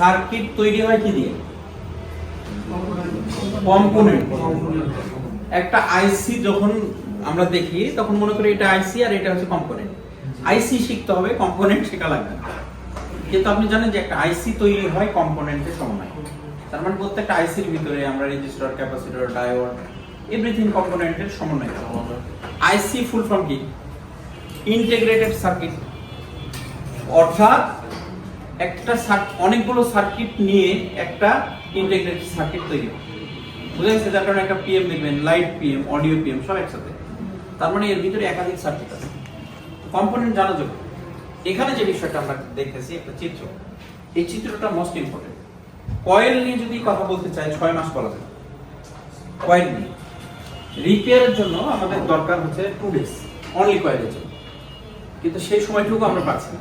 Circuit তৈরি হয় কি দিয়ে? কম্পোনেন্ট। একটা আইসি যখন আমরা দেখি, তখন মনে করি এটা আইসি আর এটা হচ্ছে কম্পোনেন্ট। আইসি শিখতে হবে, কম্পোনেন্ট শেখা লাগবে। কিন্তু আপনি জানেন যে একটা আইসি তৈরি হয় কম্পোনেন্টের সমন্বয়। তার মানে প্রত্যেকটা আইসির ভিতরে আমরা রেজিস্টার, ক্যাপাসিটর, ডায়োড, এভরিথিং কম্পোনেন্টের সমন্বয় আইসি ফুল ফর্ম কি? Integrated circuit. অর্থাৎ একটা অনেকগুলো সার্কিট নিয়ে একটা ইন্টিগ্রেটেড সার্কিট তৈরি হয়। বুঝা গেছে? যার কারণে একটা পিএম দেখবেন লাইট পিএম অডিও পিএম সব একসাথে। তার মানে এর ভিতরে একাধিক সার্কিট আছে। কম্পোনেন্ট জানা যাবে এখানে যে বিষয়টা আমরা দেখতেছি, একটা চিত্র। এই চিত্রটা মোস্ট ইম্পর্টেন্ট কয়েল নিয়ে যদি কথা বলতে চাই, ছয় মাস বলা যায়। কয়েল নিয়ে। রিপেয়ারের জন্য আমাদের দরকার হচ্ছে টু ডেজ অনলি কয়েলের জন্য। কিন্তু সেই সময়টুকু আমরা পাচ্ছি না।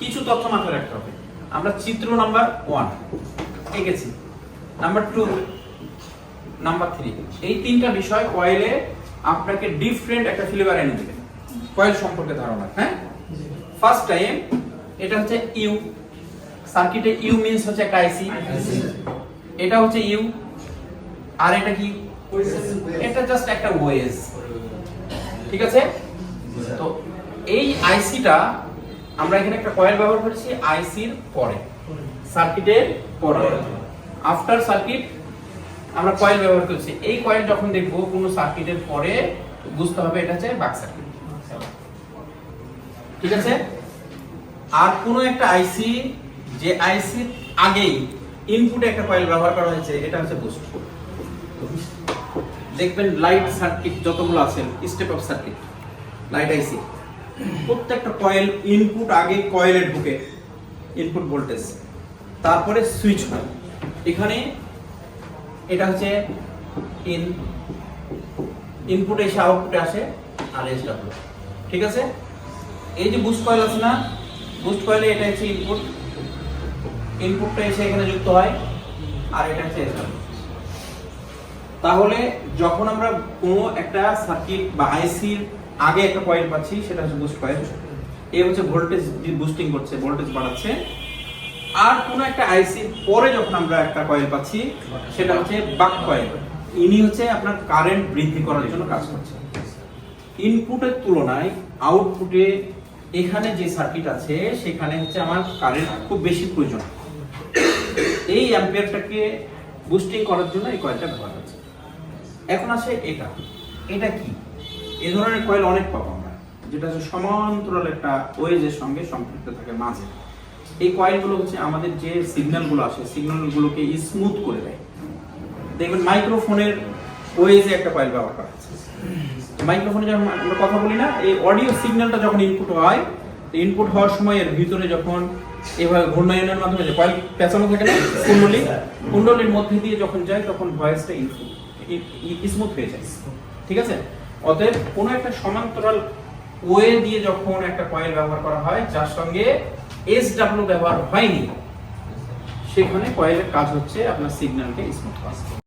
কিছু তথ্য মাথায় রাখতে হবে। আমরা চিত্র নাম্বার ওয়ান এঁকেছি। নাম্বার টু নাম্বার থ্রি এই তিনটা বিষয় কয়েলে আপনাকে ডিফারেন্ট একটা ফ্লেভার এনে দেবে। কয়েল সম্পর্কে ধারণা হ্যাঁ? ফার্স্ট টাইম এটা হচ্ছে ইউ সার্কিটে ইউ মিন্স হচ্ছে একটা আইসি এটা হচ্ছে ইউ আর এটা কি? এটা জাস্ট একটা ওয়েজ ঠিক আছে? তো এই আইসিটা আমরা এখানে একটা কয়েল ব্যবহার করেছি আইসির পরে। সার্কিটের পরে। আফটার সার্কিট আমরা কয়েল ব্যবহার করেছি। এই কয়েল যখন দেখব, কোনো সার্কিটের পরে বুঝতে হবে এটা হচ্ছে বাক সার্কিট ঠিক আছে? আর কোনো একটা আইসি যে আইসি আগেই ইনপুটে একটা কয়েল ব্যবহার করা হয়েছে, এটা হচ্ছে বুস্ট দেখবেন লাইট সার্কিট যতগুলো আছে step of circuit light IC প্রত্যেকটা কয়েল ইনপুট আগে কয়েলের ঢুকে ইনপুট ভোল্টেজ তারপরে সুইচ হয়। এখানে এটা হচ্ছে ইন ইনপুট এসে আউটপুটে আসে, আর এস ডাব্লিউ ঠিক আছে? এই যে বুস্ট কয়েল আছে না বুস্ট কয়েলে এটা হচ্ছে ইনপুট ইনপুটটা এসে এখানে যুক্ত হয়, আর এটা হচ্ছে এস তাহলে যখন আমরা কোনো একটা সার্কিট বা আইসির আগে একটা কয়েল পাচ্ছি, সেটা হচ্ছে বুস্ট কয়েল এ হচ্ছে ভোল্টেজ বুস্টিং করছে ভোল্টেজ বাড়াচ্ছে। আর কোনো একটা আইসির পরে যখন আমরা একটা কয়েল পাচ্ছি, সেটা হচ্ছে বাক কয়েল ইনি হচ্ছে আপনার কারেন্ট বৃদ্ধি করার জন্য কাজ করছে। ইনপুটের তুলনায় আউটপুটে এখানে যে সার্কিট আছে, সেখানে হচ্ছে আমার কারেন্ট খুব বেশি প্রয়োজন। এই অ্যাম্পিয়ারটাকে বুস্টিং করার জন্য এই কয়েলটা ব্যবহার হচ্ছে। এখন আসে এটা। এটা কি? এই ধরনের কয়েল অনেক পাবো আমরা, যেটা হচ্ছে সমান্তরাল একটা ওয়েজের সঙ্গে সম্পৃক্ত থাকে মাঝে। এই কয়েলগুলো হচ্ছে আমাদের যে সিগন্যালগুলো আসে, সিগন্যালগুলোকে স্মুথ করে দেয়। দেখবেন মাইক্রোফোনের ওয়েজে একটা কয়েল ব্যবহার করা হচ্ছে। মাইক্রোফোনে যখন আমরা কথা বলি না, এই অডিও সিগন্যালটা যখন ইনপুট হয় ইনপুট হওয়ার সময় এর ভিতরে যখন এভাবে ঘূর্ণায়নের মাধ্যমে যে কয়েল পেঁচানো থাকে না, কুণ্ডলী, কুণ্ডলীর মধ্যে দিয়ে যখন যায়, তখন ভয়েসটা ইনপুট স্মুথ হয়ে যায়। ঠিক আছে? অতএব কোনো একটা সমান্তরাল ওয়ে দিয়ে যখন একটা কয়েল ব্যবহার করা হয়, যার সঙ্গে এস ডাব্লিউ ব্যবহার হয়নি, সেখানে কয়েলের কাজ হচ্ছে আপনার সিগন্যালকে স্মুথ করা।